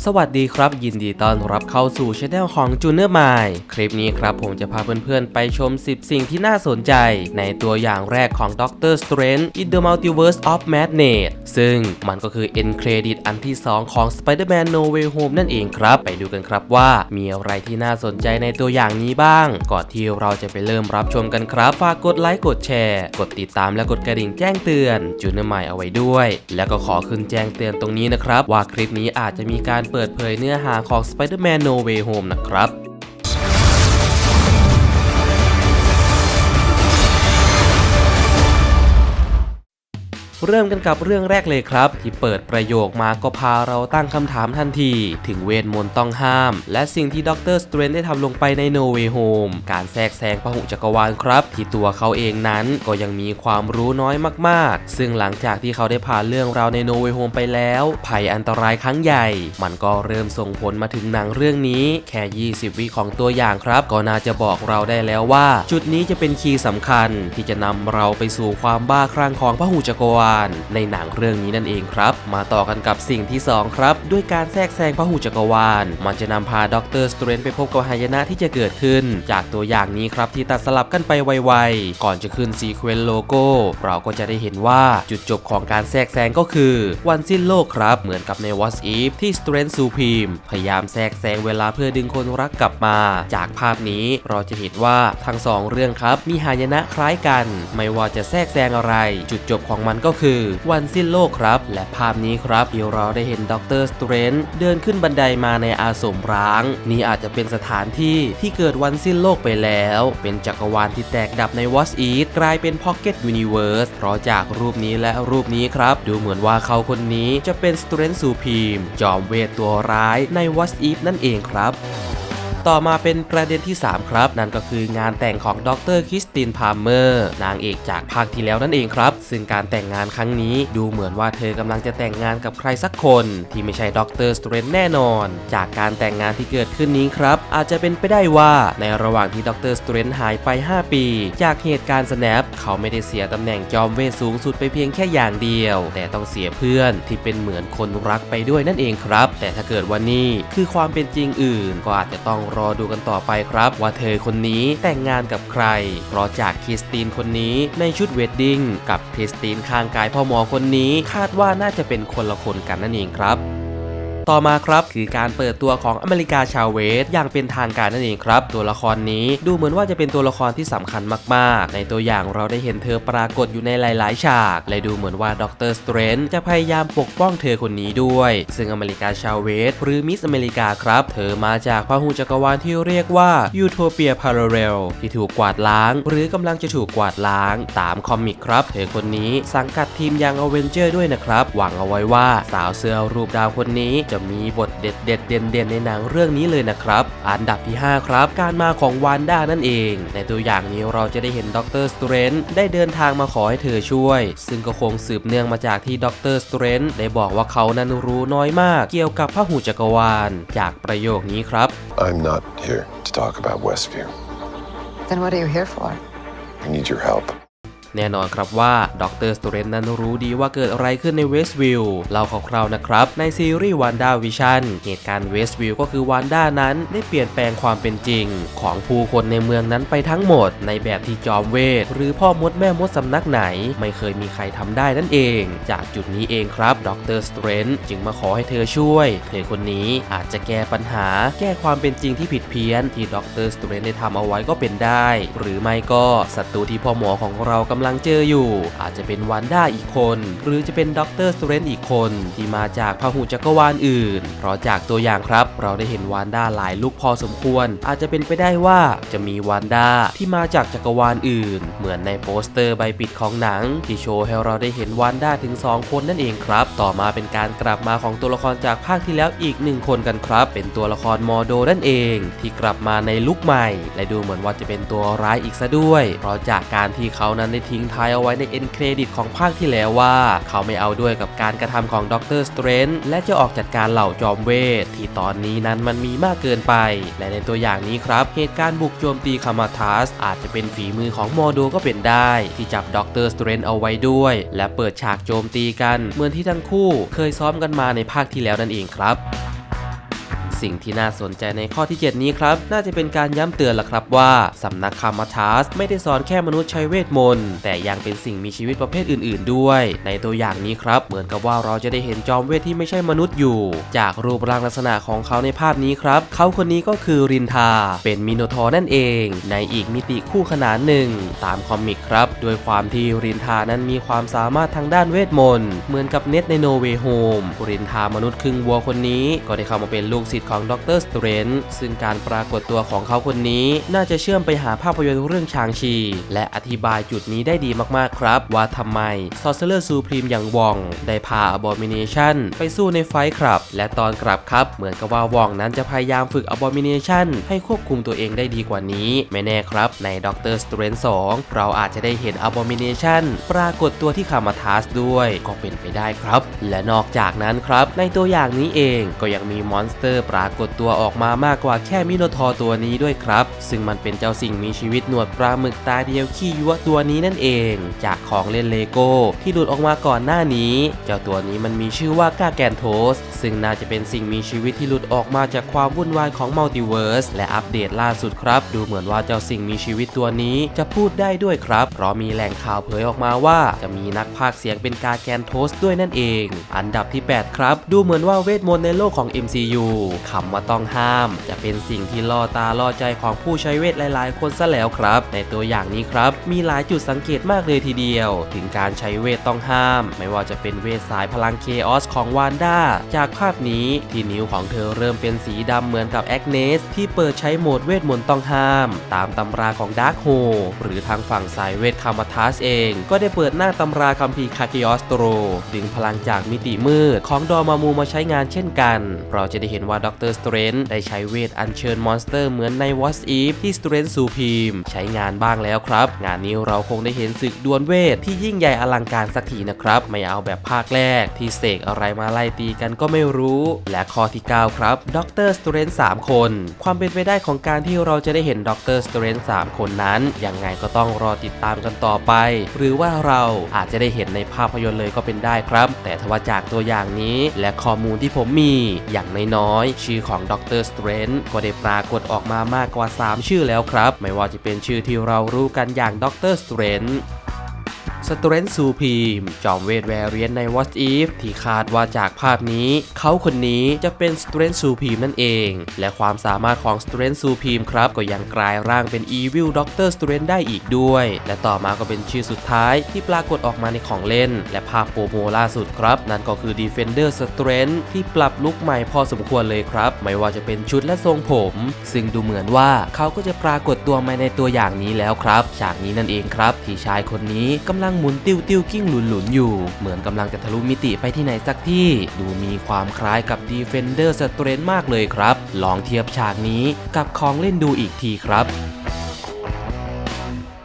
สวัสดีครับ ยินดีต้อนรับเข้าสู่ช anel ของ j u n เนอร์มายคลิปนี้ครับผมจะพาเพื่อนๆ ไปชม 10 สิ่งที่น่าสนใจ ในตัวอย่างแรกของ Doctor Strange in the Multiverse of Madness ซึ่งมันก็คือ end credit อันที่ 2 ของ Spider-Man No Way Home นั่นเองครับ ไปดูกันครับว่ามีอะไรที่น่าสนใจในตัวอย่างนี้บ้าง ก่อนที่เราจะไปเริ่มรับชมกันครับฝากกดไลค์กดแชร์ กดติดตามและกดกระดิ่งแจ้งเตือน j u n เนอร์มายเอาไว้ด้วย แล้วก็ขอขึ้นแจ้งเตือนตรงนี้นะครับว่าคลิปนี้อาจจะมีการเปิดเผยเนื้อหาของ Spider-Man No Way Home นะครับ เริ่มกันกับเรื่องแรกเลยครับ ที่เปิดประโยคมาก็พาเราตั้งคำถามทันที ถึงเวทมนต์ต้องห้าม และสิ่งที่ด็อกเตอร์สเตรนได้ทำลงไปใน No Way Home การแทรกแซงพหุจักรวาลครับ ที่ตัวเขาเองนั้นก็ยังมีความรู้น้อยมากๆ ซึ่งหลังจากที่เขาได้ผ่านเรื่องราวใน No Way Home ไปแล้ว ภัยอันตรายครั้งใหญ่ มันก็เริ่มส่งผลมาถึงหนังเรื่องนี้ แค่ 20 วิของตัวอย่างครับ ก็น่าจะบอกเราได้แล้วว่า จุดนี้จะเป็นคีย์สำคัญที่จะนำเราไปสู่ความบ้าคลั่งของพหุจักรวาลในหนังเรื่องนี้นั่นเองครับ มาต่อกันกับสิ่งที่ 2 ครับ ด้วยการแทรกแซงพหุจักรวาล มันจะนำพาด็อกเตอร์สเตรนไปพบกับหายนะที่จะเกิดขึ้น จากตัวอย่างนี้ครับที่ตัดสลับกันไปไวๆ ก่อนจะขึ้นซีเควนต์โลโก้ เราก็จะได้เห็นว่าจุดจบของการแทรกแซงก็คือวันสิ้นโลกครับ เหมือนกับใน What If ที่ Strength Supreme พยายามแทรกแซงเวลาเพื่อดึงคนรักกลับมา จากภาพนี้เราจะเห็นว่าทั้งสองเรื่องครับมีหายนะคล้ายกัน ไม่ว่าจะแทรกแซงอะไร จุดจบของมันก็คือวันสิ้นโลกครับ และภาพนี้ครับที่เราได้เห็นด็อกเตอร์สเตรนเดินขึ้นบันไดมาในอาสมร้าง นี่อาจจะเป็นสถานที่ที่เกิดวันสิ้นโลกไปแล้ว เป็นจักรวาลที่แตกดับใน What If กลายเป็น Pocket Universe เพราะจากรูปนี้และรูปนี้ครับ ดูเหมือนว่าเขาคนนี้จะเป็น Strength Supreme จอมเวทตัวร้ายใน What If นั่นเองครับ ต่อมาเป็นประเด็นที่ 3 ครับ นั่นก็คืองานแต่งของดรคริสตินพาร์เมอร์นางเอกจากภาคที่แล้วนั่นเองครับ ซึ่งการแต่งงานครั้งนี้ดูเหมือนว่าเธอกำลังจะแต่งงานกับใครสักคน ที่ไม่ใช่ดรสเตรนแน่นอน จากการแต่งงานที่เกิดขึ้นนี้ครับ อาจจะเป็นไปได้ว่าในระหว่างที่ดรสเตรนหายไป 5 ปี จากเหตุการณ์ snap เขาไม่ได้เสียตำแหน่งจอมเวทสูงสุดไปเพียงแค่อย่างเดียว แต่ต้องเสียเพื่อนที่เป็นเหมือนคนรักไปด้วยนั่นเองครับ แต่ถ้าเกิดว่านี่คือความเป็นจริงอื่นก็อาจจะต้องรอดูกันต่อไปครับ ว่าเธอคนนี้แต่งงานกับใคร เพราะจากคริสตินคนนี้ในชุดเวดดิ้งกับคริสตินข้างกายพ่อหมอคนนี้คาดว่าน่าจะเป็นคนละคนกันนั่นเองครับ ต่อมาครับคือการเปิดตัวของอเมริกาชาเวสอย่างเป็นทางการนั่นเองครับ ตัวละครนี้ดูเหมือนว่าจะเป็นตัวละครที่สำคัญมากๆ ในตัวอย่างเราได้เห็นเธอปรากฏอยู่ในหลาย ๆ ฉาก และดูเหมือนว่าด็อกเตอร์สเตรนจะพยายามปกป้องเธอคนนี้ด้วย ซึ่งอเมริกาชาเวสหรือมิสอเมริกาครับ เธอมาจากพหุจักรวาลที่เรียกว่ายูโทเปียพาราเรลที่ถูกกวาดล้าง หรือกำลังจะถูกกวาดล้างตามคอมิกครับ เธอคนนี้สังกัดทีมยังอเวนเจอร์ด้วยนะครับ หวังเอาไว้ว่าสาวเสื้อรูปดาวคนนี้จะมีบทเด็ดเด็ดเด่นๆในหนังเรื่องนี้เลยนะครับ อันดับที่ 5 ครับ การมาของวานด้านั่นเอง ในตัวอย่างนี้เราจะได้เห็นด็อกเตอร์สเตรนได้เดินทางมาขอให้เธอช่วย ซึ่งก็คงสืบเนื่องมาจากที่ด็อกเตอร์สเตรนได้บอกว่าเขานั้นรู้น้อยมากเกี่ยวกับพหูจักรวาล จากประโยคนี้ครับ I'm not here to talk about Westview. Then what are you here for? I need your help. แน่นอนครับว่าดรสเตรนนั้นรู้ดีว่าเกิดอะไรขึ้นในเวสต์วิลล์เล่าคร่าวๆนะครับ ในซีรีส์วันด้าวิชั่นเหตุการณ์เวสต์วิลล์ก็คือวันด้านั้นได้เปลี่ยนแปลงความเป็นจริง ของผู้คนในเมืองนั้นไปทั้งหมด ในแบบที่จอมเวท หรือพ่อมดแม่มดสำนักไหน ไม่เคยมีใครทำได้นั่นเอง จากจุดนี้เองครับดรสเตรนจึงมาขอให้เธอช่วย เธอคนนี้อาจจะแก้ปัญหา แก้ความเป็นจริงที่ผิดเพี้ยน ที่ดรสเตรนได้ทำเอาไว้ก็เป็นได้ หรือไม่ก็ศัตรูที่พ่อหมอของเรากำลังเจออยู่ อาจจะเป็นวันด้าอีกคน หรือจะเป็นด็อกเตอร์สเตรนอีกคน ที่มาจากพหุจักรวาลอื่น เพราะจากตัวอย่างครับ เราได้เห็นวันด้าหลายลุกพอสมควร อาจจะเป็นไปได้ว่าจะมีวันด้าที่มาจากจักรวาลอื่น เหมือนในโปสเตอร์ใบปิดของหนัง ที่โชว์ให้เราได้เห็นวันด้าถึง 2 คนนั่นเองครับ ต่อมาเป็นการกลับมาของตัวละครจากภาคที่แล้วอีกหนึ่งคนกันครับ เป็นตัวละครมอโดนั่นเอง ที่กลับมาในลุคใหม่ และดูเหมือนว่าจะเป็นตัวร้ายอีกซะด้วย เพราะจากการที่เขานั้นได้ทิ้งท้ายเอาไว้ในเอ็นเครดิตของภาคที่แล้วว่า เขาไม่เอาด้วยกับการกระทำของด็อกเตอร์สเตรนและจะออกจัดการเหล่าจอมเวท ที่ตอนนี้นั้นมันมีมากเกินไป และในตัวอย่างนี้ครับ เหตุการณ์บุกโจมตีคามาทัสอาจจะเป็นฝีมือของมอโดก็เป็นได้ ที่จับด็อกเตอร์สเตรนเอาไว้ด้วย และเปิดฉากโจมตีกันเหมือนที่ทั้งคู่ เคยซ้อมกันมาในภาคที่แล้วนั่นเองครับ สิ่งที่น่าสนใจในข้อที่ 7 นี้ครับ น่าจะเป็นการย้ำเตือนละครับว่าสำนักคามาทัสไม่ได้สอนแค่มนุษย์ใช้เวทมนต์แต่ยังเป็นสิ่งมีชีวิตประเภทอื่น ๆ ด้วย ในตัวอย่างนี้ครับ เหมือนกับว่าเราจะได้เห็นจอมเวทที่ไม่ใช่มนุษย์อยู่ จากรูปร่างลักษณะของเขาในภาพนี้ครับ เขาคนนี้ก็คือรินทา เป็นมิโนทอร์นั่นเอง ในอีกมิติคู่ขนานหนึ่งตามคอมิกครับด้วยความที่รินทานั้นมีความสามารถทางด้านเวทมนต์เหมือนกับเน็ตในโนเวโฮมรินทามนุษย์ครึ่งวัวคนนี้ก็ได้เข้ามาเป็นลูกศิษย์ของดรสเตรนซึ่งการปรากฏตัวของเขาคนนี้ น่าจะเชื่อมไปหาภาพยนตร์เรื่องชางชี และอธิบายจุดนี้ได้ดีมากๆครับ ว่าทำไมซอสเซอร์ซูพรีมอย่างวอง ได้พา Abomination ไปสู้ในไฟครับ และตอนกลับครับ เหมือนกับว่าวองนั้นจะพยายามฝึก Abomination ให้ควบคุมตัวเองได้ดีกว่านี้ ไม่แน่ครับ ในด็อกเตอร์สเตรน2เราอาจจะได้เห็น Abomination ปรากฏตัวที่คามาทัสด้วยก็เป็นไปได้ครับ และนอกจากนั้นครับ ในตัวอย่างนี้เองก็ยังมีมอนสเตอร์ปราากฏตัวออกมามากกว่าแค่มิโนทอร์ตัวนี้ด้วยครับ ซึ่งมันเป็นเจ้าสิ่งมีชีวิตหนวดปลาหมึกตาเดียวขี้ยั่วตัวนี้นั่นเอง จากของเล่นเลโก้ที่หลุดออกมาก่อนหน้านี้ เจ้าตัวนี้มันมีชื่อว่ากาแกนโทส ซึ่งน่าจะเป็นสิ่งมีชีวิตที่หลุดออกมาจากความวุ่นวายของมัลติเวิร์สและอัปเดตล่าสุดครับ ดูเหมือนว่าเจ้าสิ่งมีชีวิตตัวนี้จะพูดได้ด้วยครับ เพราะมีแหล่งข่าวเผยออกมาว่า จะมีนักพากย์เสียงเป็นกาแกนโทสด้วยนั่นเอง อันดับที่ 8 ครับ ดูเหมือนว่าเวทมนต์ในโลกของ MCU คำว่าต้องห้าม จะเป็นสิ่งที่ล่อตาล่อใจของผู้ใช้เวทหลาย ๆ คนซะแล้วครับ ในตัวอย่างนี้ครับ มีหลายจุดสังเกตมากเลยทีเดียว ถึงการใช้เวทต้องห้าม ไม่ว่าจะเป็นเวทสายพลังเคออสของวานด้าจากภาพนี้ที่นิ้วของเธอเริ่มเป็นสีดำเหมือนกับแอกเนสที่เปิดใช้โหมดเวทมนต์ต้องห้าม ตามตำราของดาร์คโฮหรือทางฝั่งสายเวทคามาทัสเอง ก็ได้เปิดหน้าตำราคัมภีร์คาคิออสโตรดึงพลังจากมิติมืดของดอมามูมาใช้งานเช่นกัน เราจะได้เห็นว่าดอกเตอร์สเตรนได้ใช้เวทอัญเชิญมอนสเตอร์เหมือนในวอสอีฟที่สเตรนซูพีมใช้งานบ้างแล้วครับ งานนี้เราคงได้เห็นศึกดวลเวทที่ยิ่งใหญ่อลังการสักทีนะครับ ไม่เอาแบบภาคแรกที่เสกอะไรมาไล่ตีกันก็ไม่รู้ และข้อที่ 9 ครับด็อกเตอร์สเตรน3คน ความเป็นไปได้ของการที่เราจะได้เห็นด็อกเตอร์สเตรน3คนนั้น ยังไงก็ต้องรอติดตามกันต่อไป หรือว่าเราอาจจะได้เห็นในภาพยนตร์เลยก็เป็นได้ครับ แต่ทว่าจากตัวอย่างนี้และข้อมูลที่ผมมีอย่างน้อยๆชื่อของดรสเตรนก็ได้ปรากฏออกมามากกว่า 3 ชื่อแล้วครับ ไม่ว่าจะเป็นชื่อที่เรารู้กันอย่างดรสเตรน สเตรนซูพีม จอมเวทแวเรียนใน What If ที่คาดว่าจากภาพนี้ เขาคนนี้จะเป็นสเตรนซูพีมนั่นเอง และความสามารถของสเตรนซูพีมครับ ก็ยังกลายร่างเป็น Evil Doctor Strange ได้อีกด้วย และต่อมาก็เป็นชื่อสุดท้ายที่ปรากฏออกมาในของเล่น และภาพโปรโมล่าสุดครับ นั่นก็คือ Defender Strange ที่ปรับลุคใหม่พอสมควรเลยครับ ไม่ว่าจะเป็นชุดและทรงผม ซึ่งดูเหมือนว่าเขาก็จะปรากฏตัวมาในตัวอย่างนี้แล้วครับ ฉากนี้นั่นเองครับ ที่ชายคนนี้กำลังหมุนติ้วติ้วกิ้งหลุนหลุนอยู่ เหมือนกำลังจะทะลุมิติไปที่ไหนสักที่ ดูมีความคล้ายกับ Defender Strange มากเลยครับ ลองเทียบฉากนี้กับของเล่นดูอีกทีครับ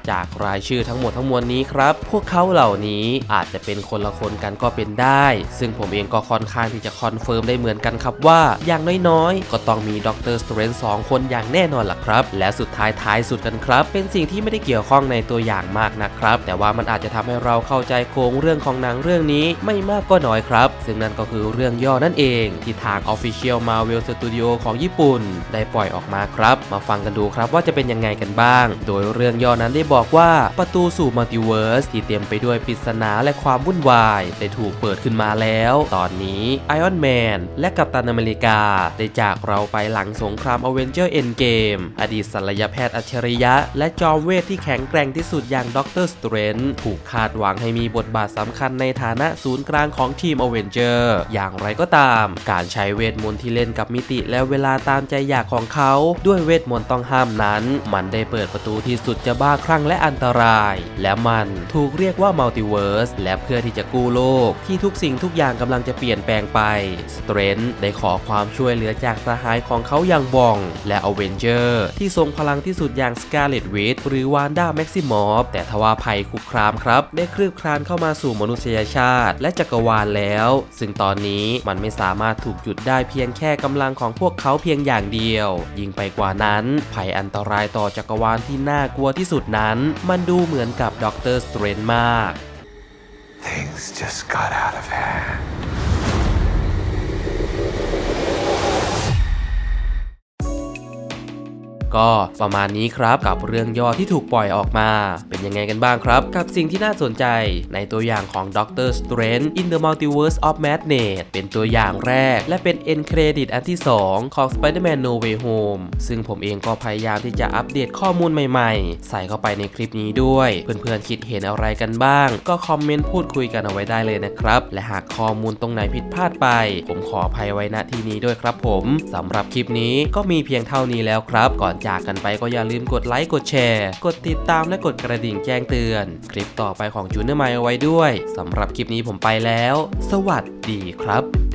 จากรายชื่อทั้งหมดทั้งมวลนี้ครับ พวกเขาเหล่านี้อาจจะเป็นคนละคนกันก็เป็นได้ ซึ่งผมเองก็ค่อนข้างที่จะคอนเฟิร์มได้เหมือนกันครับว่าอย่างน้อยๆ ก็ต้องมีด็อกเตอร์สเตรนสองคนอย่างแน่นอนล่ะครับ และสุดท้ายท้ายสุดกันครับ เป็นสิ่งที่ไม่ได้เกี่ยวข้องในตัวอย่างมากนะครับ แต่ว่ามันอาจจะทำให้เราเข้าใจโครงเรื่องของหนังเรื่องนี้ไม่มากก็น้อยครับ ซึ่งนั่นก็คือเรื่องย่อนั่นเอง ที่ทาง Official Marvel Studio ของญี่ปุ่น ได้ปล่อยออกมาครับ มาฟังกันดูครับว่าจะเป็นยังไงกันบ้าง โดยเรื่องย่อนั้นได้บอกอกว่าประตูสู่มัลติเวิร์สที่เต็มไปด้วยปริศนาและความวุ่นวาย ได้ถูกเปิดขึ้นมาแล้ว ตอนนี้ไอออนแมนและกัปตันอเมริกา ได้จากเราไปหลังสงครามอเวนเจอร์เอ็นเกมอดีตศัลยแพทย์อัจฉริยะ และจอมเวทที่แข็งแกร่งที่สุดอย่างด็อกเตอร์สเตรนถูกคาดหวังให้มีบทบาทสำคัญในฐานะศูนย์กลางของทีมอเวนเจอร์อย่างไรก็ตาม การใช้เวทมนต์ที่เล่นกับมิติและเวลาตามใจอยากของเขา ด้วยเวทมนต์ต้องห้ามนั้น มันได้เปิดประตูที่สุดจะบ้าคลั่งและอันตราย และมันถูกเรียกว่ามัลติเวิร์สและเพื่อที่จะกู้โลก ที่ทุกสิ่งทุกอย่างกำลังจะเปลี่ยนแปลงไปสเตรนท์ได้ขอความช่วยเหลือจากสหายของเขาอย่างบอง และอเวนเจอร์ที่ทรงพลังที่สุดอย่างสกาเลตวิทหรือวานด้าแม็กซิมอฟแต่ทว่าภัยคุกคามครับ ได้คลืบคลานเข้ามาสู่มนุษยชาติ และจักรวาลแล้ว ซึ่งตอนนี้มันไม่สามารถถูกหยุดได้เพียงแค่กำลังของพวกเขาเพียงอย่างเดียว ยิ่งไปกว่านั้น ภัยอันตรายต่อจักรวาลที่น่ากลัวที่สุดนั้นนั้นมันดูเหมือนกับด็อกเตอร์สเตรนมาก Things just got out of hand. ก็ประมาณนี้ครับกับเรื่องย่อที่ถูกปล่อยออกมา เป็นยังไงกันบ้างครับ กับสิ่งที่น่าสนใจในตัวอย่างของ Doctor Strange in the Multiverse of Madness เป็นตัวอย่างแรก และเป็น end credit อันที่ 2 ของ Spider-Man No Way Home ซึ่งผมเองก็พยายามที่จะอัปเดตข้อมูลใหม่ๆ ใส่เข้าไปในคลิปนี้ด้วย เพื่อนๆคิดเห็นอะไรกันบ้าง ก็คอมเมนต์พูดคุยกันเอาไว้ได้เลยนะครับ และหากข้อมูลตรงไหนผิดพลาดไป ผมขออภัยไว้ณที่นี้ด้วยครับผมสำหรับคลิปนี้ก็มีเพียงเท่านี้แล้วครับก่อนจากกันไปก็อย่าลืมกดไลค์กดแชร์ กดติดตามและกดกระดิ่งแจ้งเตือน คลิปต่อไปของจูเนอร์ไมเอาไว้ด้วยสำหรับคลิปนี้ผมไปแล้ว สวัสดีครับ